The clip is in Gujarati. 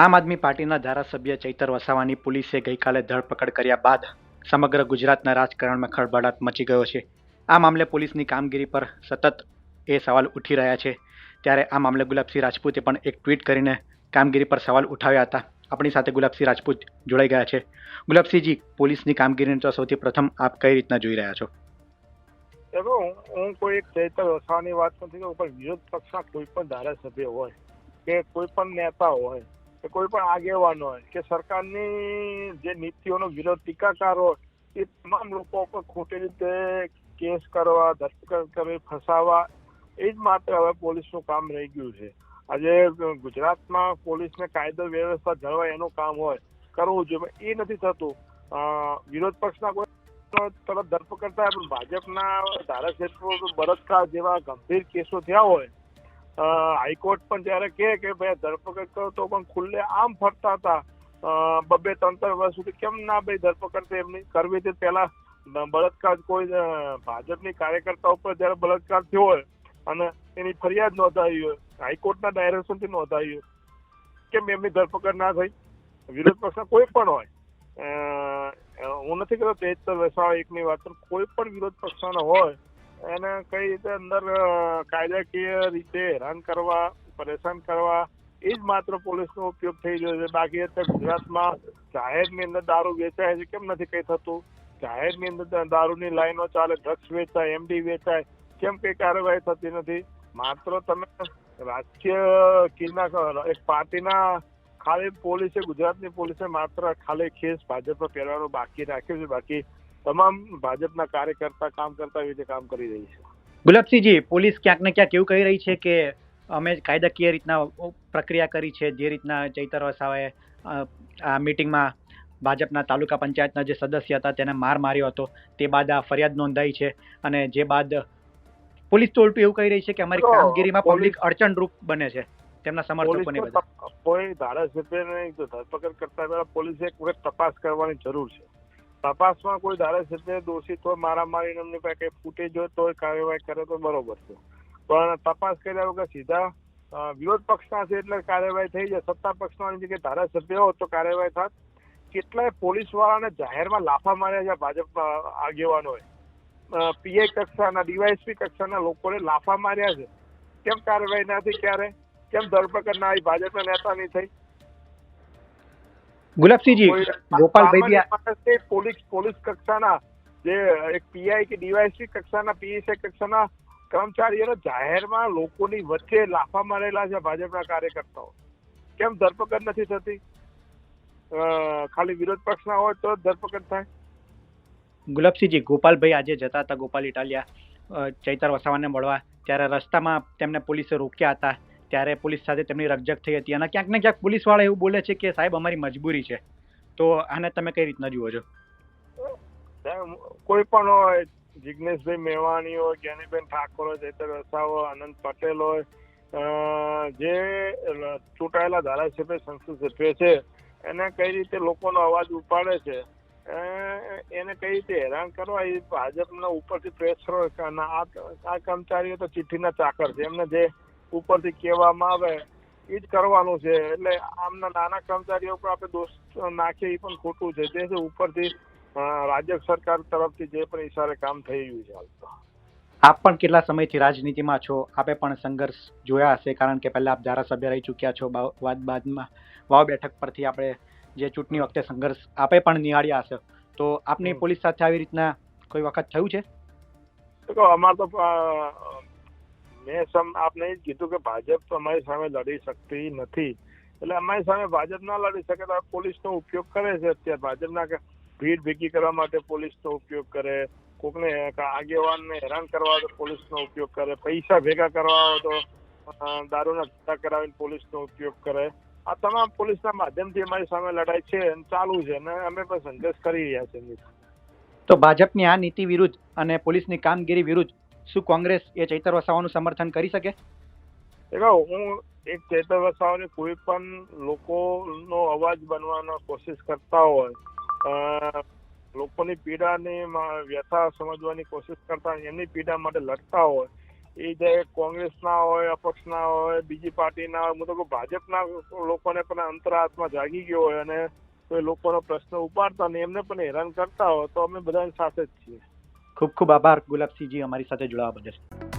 આમ આદમી પાર્ટીના ધારાસભ્ય ચૈતર વસાવાની પોલીસે ગઈકાલે ધરપકડ કર્યા બાદ સમગ્ર ગુજરાતના રાજકારણમાં ખળભળાટ મચી ગયો છે. આ મામલે પોલીસની કામગીરી પર સતત એ સવાલ ઉઠી રહ્યા છે. ત્યારે આ મામલે ગુલાબસિંહ રાજપૂતે પણ એક ટ્વીટ કરીને કામગીરી પર સવાલ ઉઠાવ્યા હતા. આપણી સાથે ગુલાબસિંહ રાજપૂત જોડાઈ ગયા છે. ગુલાબસિંહજી, પોલીસની કામગીરીને તો સૌથી પ્રથમ આપ કઈ રીતના જોઈ રહ્યા છો? ચલો, હું કોઈ એક ચૈતર વસાવાની વાત નથી પણ વિરોધ પક્ષના કોઈ પણ ધારાસભ્ય હોય કે કોઈ પણ નેતા હોય કે કોઈ પણ આગેવાન કે સરકારની જે નીતિઓનો વિરોધ ટીકાકાર હોય, એ તમામ લોકો પર ખોટી રીતે કેસ કરવા, ધરપકડ કરવી ફસાવા, એ જ માત્ર હવે પોલીસનું કામ રહી ગયું છે. આજે ગુજરાતમાં પોલીસને કાયદો વ્યવસ્થા જળવાય એનું કામ હોય, કરવું જોઈએ એ નથી થતું. વિરોધ પક્ષના કોઈ તરત ધરપકડ થાય, પણ ભાજપના ધારાસભ્યો બળતકાર જેવા ગંભીર કેસો થયા હોય હાઈકોર્ટ પણ જયારે કહે કે ભાઈ ધરપકડ કરો તો પણ ખુલ્લે આમ ફરતા હતા. બબે ત્રણ ત્રણ વર્ષ સુધી કેમ ના ભાઈ ધરપકડ એમની કરવી હતી? પહેલા બળાત્કાર કોઈ ભાજપની કાર્યકર્તા ઉપર જ્યારે બળાત્કાર થયો હોય અને એની ફરિયાદ નોંધાવી હોય, હાઈકોર્ટના ડાયરેક્શનથી નોંધાવી હોય, કેમ એમની ધરપકડ ના થઈ? વિરોધ પક્ષના કોઈ પણ હોય. હું નથી કહેતો તેજસ્વી વસાવા એકની વાત, પણ કોઈ પણ વિરોધ પક્ષના હોય એને કઈ રીતે અંદર કાયદાકીય રીતે હેરાન કરવા, પરેશાન કરવા એ જ માત્ર પોલીસનો ઉપયોગ થઈ રહ્યો છે. બાકી અત્યારે ગુજરાતમાં જાહેરની અંદર દારૂ વેચાય છે, કેમ નથી કઈ થતું? જાહેરની અંદર દારૂની લાઈનો ચાલે, ડ્રગ્સ વેચાય, એમડી વેચાય, કેમ કઈ કાર્યવાહી થતી નથી? માત્ર તમે રાજકીય કિરના એક પાર્ટીના ખાલી પોલીસે, ગુજરાતની પોલીસે માત્ર ખાલી ખેસ ભાજપ પહેરવાનું બાકી રાખ્યું છે. બાકી તમામ ભાજપના કાર્યકર્તા કામ કરતા રીતે કામ કરી રહી છે. ગુલાબસિંહજી પોલીસ ક્યાંક ને ક્યાંક એવું કહી રહી છે કે અમે કાયદાકીય રીતના પ્રક્રિયા કરી છે જે રીતના ચૈતર વસાવાએ આ મિટિંગમાં ભાજપના તાલુકા પંચાયતના જે સદસ્ય હતા તેને માર માર્યો હતો. તે બાદ આ ફરિયાદ નોંધાઈ છે અને જે બાદ પોલીસ તો ઉલટું એવું કહી રહી છે કે અમારી કામગીરીમાં પબ્લિક અડચણરૂપ બને છે. તેમના સમર્થકોને કોઈ ધારાસભ્યને ધરપકડ કરતા પહેલા પોલીસે એક વખત તપાસ કરવાની જરૂર છે. તપાસમાં કોઈ ધારાસભ્ય દોષિત હોય મારામારી એમની પાસે ફૂટેજ હોય તો કાર્યવાહી કરે તો બરોબર છે. પણ તપાસ કર્યા વગર સીધા વિરોધ પક્ષના છે એટલે કાર્યવાહી થઈ જાય. સત્તા પક્ષના જગ્યાએ ધારાસભ્ય હોય તો કાર્યવાહી થાત. કેટલાય પોલીસ વાળાને જાહેરમાં લાફા માર્યા છે ભાજપના આગેવાનોએ. પીઆઈ કક્ષાના ડીવાયએસપી કક્ષાના લોકોને લાફા માર્યા છે. કેમ કાર્યવાહી ના થઈ ક્યારે? કેમ ધરપકડ ના આવી? ભાજપના નેતાની થઈ. ગુલાબસિંહજી ગોપાલભાઈ પોલીસ પોલીસ કક્ષાના જે એક પીઆઈ કે ડીવાયસી કક્ષાના પીએસઆઈ કક્ષાના કર્મચારીઓને જાહેરમાં લોકોની વચ્ચે લાફા મારેલા છે ભાજપના કાર્યકર્તાઓ. કેમ ધરપકડ નથી થતી? ખાલી વિરોધ પક્ષના હોય તો ધરપકડ થાય. ગુલાબસિંહજી ગોપાલભાઈ આજે જતા હતા ગોપાલ ઇટાલિયા ચૈતર વસાવાને મળવા. ત્યારે રસ્તામાં તેમને પોલીસે રોક્યા હતા. ત્યારે પોલીસ સાથે તેમની રકજક થઈ હતી અને ક્યાંક ને ક્યાંક પોલીસવાળા એવું બોલે છે કે, સાહેબ, અમારી મજબૂરી છે. તો આને તમે કઈ રીતના જુઓ છો? કોઈ પણ હોય જિજ્ઞેશભાઈ મેવાણી હોય, જ્ઞાનીબેન ઠાકોર હોય, ચૈતર વસાવા આનંદ પટેલ હોય જે ચૂંટાયેલા ધારાસભ્ય, સંસદ સભ્ય છે, એને કઈ રીતે લોકોનો અવાજ ઉપાડે છે એને કઈ રીતે હેરાન કરવા, એ ભાજપના ઉપરથી પ્રેશર આ કર્મચારીઓ તો ચિઠ્ઠીના ચાકર છે. એમને જે ઉપરથી કહેવામાં આવે એ જ કરવાનું છે. એટલે આમના નાના કર્મચારીઓ પર આપણે દોષ નાખીએ એ પણ ખોટું છે. જે છે ઉપરથી રાજ્ય સરકાર તરફથી જે પણ ઈશારે કામ થઈ રહ્યું છે હાલ તો. આપ પણ કેટલા સમયથી રાજનીતિમાં છો? આપે પણ સંઘર્ષ જોયા હશે કારણ કે પહેલા આપ ધારાસભ્ય રહી ચૂક્યા છો. બાદ બાદમાં વાવ બેઠક પરથી આપણે જે ચૂંટણી વખતે સંઘર્ષ આપે પણ નિહાળ્યા હશે. તો આપની પોલીસ સાથે આવી રીતના કોઈ વખત થયું છે? અમાર તો મેં સમ આપને એ જ કીધું કે ભાજપ અમારી સામે લડી શકતી નથી. એટલે અમારી સામે ભાજપ ના લડી શકે તો પોલીસનો ઉપયોગ કરે છે અત્યારે. ભાજપના ભીડ ભેગી કરવા માટે પોલીસનો ઉપયોગ કરે. કોકને આગેવાનને હેરાન કરવા તો પોલીસનો ઉપયોગ કરે. પૈસા ભેગા કરવા હોય તો દારૂના ધંધા કરાવીને પોલીસનો ઉપયોગ કરે. આ તમામ પોલીસના માધ્યમથી અમારી સામે લડાઈ છે અને ચાલુ છે અને અમે પણ સંઘર્ષ કરી રહ્યા છીએ. તો ભાજપની આ નીતિ વિરુદ્ધ અને પોલીસની કામગીરી વિરુદ્ધ શું કોંગ્રેસ એ ચૈતર વસાવાનું સમર્થન કરી શકે? દેખો હું એક ચેતર વસાવાની કોઈ પણ લોકોનો અવાજ બનવાનો કોશિશ કરતા હોય લોકોની પીડાની વ્યથા સમજવાની કોશિશ કરતા એમની પીડા માટે લડતા હોય, એ જે કોંગ્રેસના હોય, અપક્ષના હોય, બીજી પાર્ટીના હોય, હું તો કહું ભાજપના લોકોને પણ અંતરાત્મા જાગી ગયો હોય અને કોઈ લોકોનો પ્રશ્ન ઉપાડતા ને એમને પણ હેરાન કરતા હોય, તો અમે બધાની સાથે જ છીએ. ખૂબ ખૂબ આભાર ગુલાબસિંહજી અમારી સાથે જોડાવા બદલ.